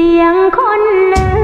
เสียงคนลือ